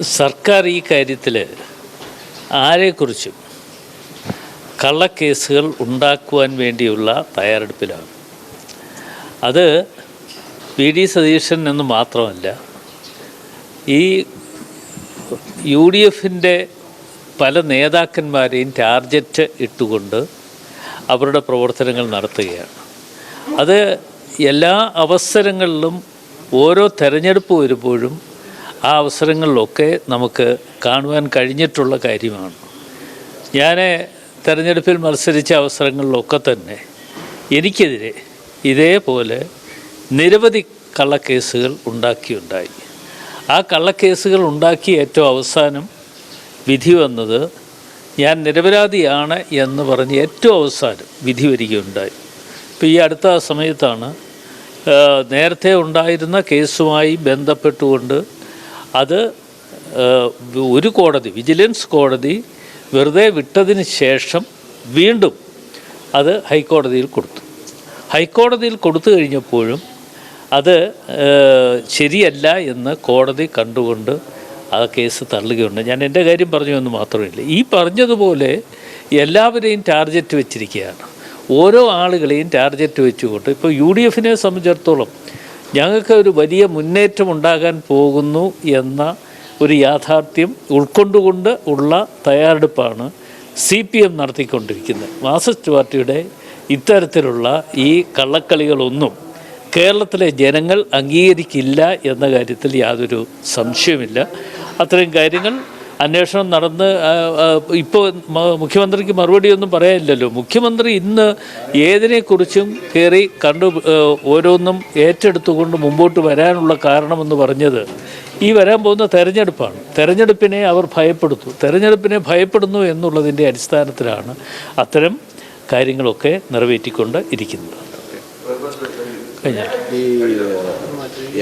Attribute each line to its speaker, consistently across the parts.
Speaker 1: സർക്കാർ ഈ കാര്യത്തിൽ ആരെക്കുറിച്ചും കള്ളക്കേസുകൾ ഉണ്ടാക്കുവാൻ വേണ്ടിയുള്ള തയ്യാറെടുപ്പിലാണ്. അത് വി ഡി സതീശൻ എന്ന് മാത്രമല്ല ഈ യു ഡി എഫിന്റെ പല നേതാക്കന്മാരെയും ടാർജറ്റ് ഇട്ടുകൊണ്ട് അവരുടെ പ്രവർത്തനങ്ങൾ നടത്തുകയാണ്. അത് എല്ലാ അവസരങ്ങളിലും ഓരോ തെരഞ്ഞെടുപ്പ് വരുമ്പോഴും ആ അവസരങ്ങളിലൊക്കെ നമുക്ക് കാണുവാൻ കഴിഞ്ഞിട്ടുള്ള കാര്യമാണ്. ഞാൻ തെരഞ്ഞെടുപ്പിൽ മത്സരിച്ച അവസരങ്ങളിലൊക്കെ തന്നെ എനിക്കെതിരെ ഇതേപോലെ നിരവധി കള്ളക്കേസുകൾ ഉണ്ടാക്കിയുണ്ടായി. ആ കള്ളക്കേസുകൾ ഉണ്ടാക്കി ഏറ്റവും അവസാനം വിധി വന്നത് ഞാൻ നിരപരാധിയാണ് എന്ന് പറഞ്ഞ് ഏറ്റവും അവസാനം വിധി വരികയുണ്ടായി. ഇപ്പോൾ ഈ അടുത്ത സമയത്താണ് നേരത്തെ ഉണ്ടായിരുന്ന കേസുമായി ബന്ധപ്പെട്ടുകൊണ്ട് അത് ഒരു കോടതി വിജിലൻസ് കോടതി വെറുതെ വിട്ടതിന് ശേഷം വീണ്ടും അത് ഹൈക്കോടതിയിൽ കൊടുത്തു. ഹൈക്കോടതിയിൽ കൊടുത്തു കഴിഞ്ഞപ്പോഴും അത് ശരിയല്ല എന്ന് കോടതി കണ്ടുകൊണ്ട് ആ കേസ് തള്ളുകയുണ്ട്. ഞാൻ എന്റെ കാര്യം പറഞ്ഞു എന്ന് മാത്രമല്ല ഈ പറഞ്ഞതുപോലെ എല്ലാവരെയും ടാർഗറ്റ് വെച്ചിരിക്കുകയാണ്. ഓരോ ആളുകളെയും ടാർഗറ്റ് വെച്ചുകൊണ്ട് ഇപ്പോൾ യു ഡി എഫിനെ സംബന്ധിച്ചിടത്തോളം ഞങ്ങൾക്ക് ഒരു വലിയ മുന്നേറ്റം ഉണ്ടാകാൻ പോകുന്നു എന്ന ഒരു യാഥാർത്ഥ്യം ഉൾക്കൊണ്ടുകൊണ്ട് ഉള്ള തയ്യാറെടുപ്പാണ് സി പി എം നടത്തിക്കൊണ്ടിരിക്കുന്നത്. മാർസിസ്റ്റ് പാർട്ടിയുടെ ഇത്തരത്തിലുള്ള ഈ കള്ളക്കളികളൊന്നും കേരളത്തിലെ ജനങ്ങൾ അംഗീകരിക്കില്ല എന്ന കാര്യത്തിൽ യാതൊരു സംശയമില്ല അത്രയും കാര്യങ്ങൾ അന്വേഷണം നടന്ന് ഇപ്പോൾ മുഖ്യമന്ത്രിക്ക് മറുപടിയൊന്നും പറയാനില്ലല്ലോ. മുഖ്യമന്ത്രി ഇന്ന് ഏതിനെക്കുറിച്ചും കയറി കണ്ടു ഓരോന്നും ഏറ്റെടുത്തുകൊണ്ട് മുമ്പോട്ട് വരാനുള്ള കാരണമെന്ന് പറഞ്ഞത് ഈ വരാൻ പോകുന്ന തെരഞ്ഞെടുപ്പാണ്. തെരഞ്ഞെടുപ്പിനെ അവർ ഭയപ്പെടുത്തു. തെരഞ്ഞെടുപ്പിനെ ഭയപ്പെടുന്നു എന്നുള്ളതിന്റെ അടിസ്ഥാനത്തിലാണ് അത്തരം കാര്യങ്ങളൊക്കെ നിറവേറ്റിക്കൊണ്ട് ഇരിക്കുന്നത്.
Speaker 2: ഈ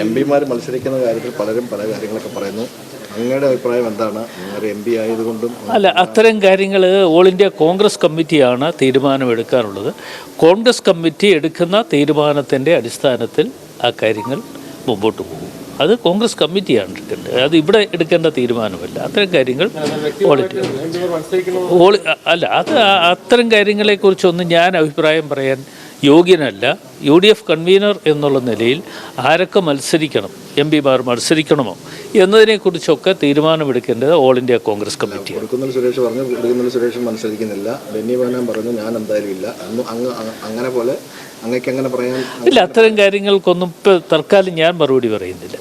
Speaker 2: എം പിമാർ മത്സരിക്കുന്ന കാര്യത്തിൽ പലരും പല കാര്യങ്ങളൊക്കെ പറയുന്നു. അങ്ങയുടെ അഭിപ്രായം എന്താണ്? എം പി ആയതുകൊണ്ടും
Speaker 1: അല്ല അത്തരം കാര്യങ്ങൾ ഓൾ ഇന്ത്യ കോൺഗ്രസ് കമ്മിറ്റിയാണ് തീരുമാനമെടുക്കാറുള്ളത്. കോൺഗ്രസ് കമ്മിറ്റി എടുക്കുന്ന തീരുമാനത്തിന്റെ അടിസ്ഥാനത്തിൽ ആ കാര്യങ്ങൾ മുമ്പോട്ട് പോകും. അത് കോൺഗ്രസ് കമ്മിറ്റിയാണ് എടുക്കേണ്ടത്. അത് ഇവിടെ എടുക്കേണ്ട തീരുമാനമല്ല. അത്തരം കാര്യങ്ങൾ ഓൾ ഓൾ അല്ല അത് അത്തരം കാര്യങ്ങളെക്കുറിച്ചൊന്നും ഞാൻ അഭിപ്രായം പറയാൻ യോഗ്യനല്ല. യു ഡി എഫ് കൺവീനർ എന്നുള്ള നിലയിൽ ആരൊക്കെ മത്സരിക്കണം എം പിമാർ മത്സരിക്കണമോ എന്നതിനെക്കുറിച്ചൊക്കെ തീരുമാനമെടുക്കേണ്ടത് all India Congress
Speaker 2: committee Suresh പറഞ്ഞു സുരേഷ് മത്സരിക്കുന്നില്ല. ബെന്നി ബഹനാൻ പറഞ്ഞു ഞാൻ എന്തായാലും ഇല്ല അങ്ങനെ പോലെ അങ്ങനെ പറയാൻ
Speaker 1: ഇല്ല അത്തരം കാര്യങ്ങൾക്കൊന്നും ഇപ്പോൾ തൽക്കാലം ഞാൻ മറുപടി പറയുന്നില്ല.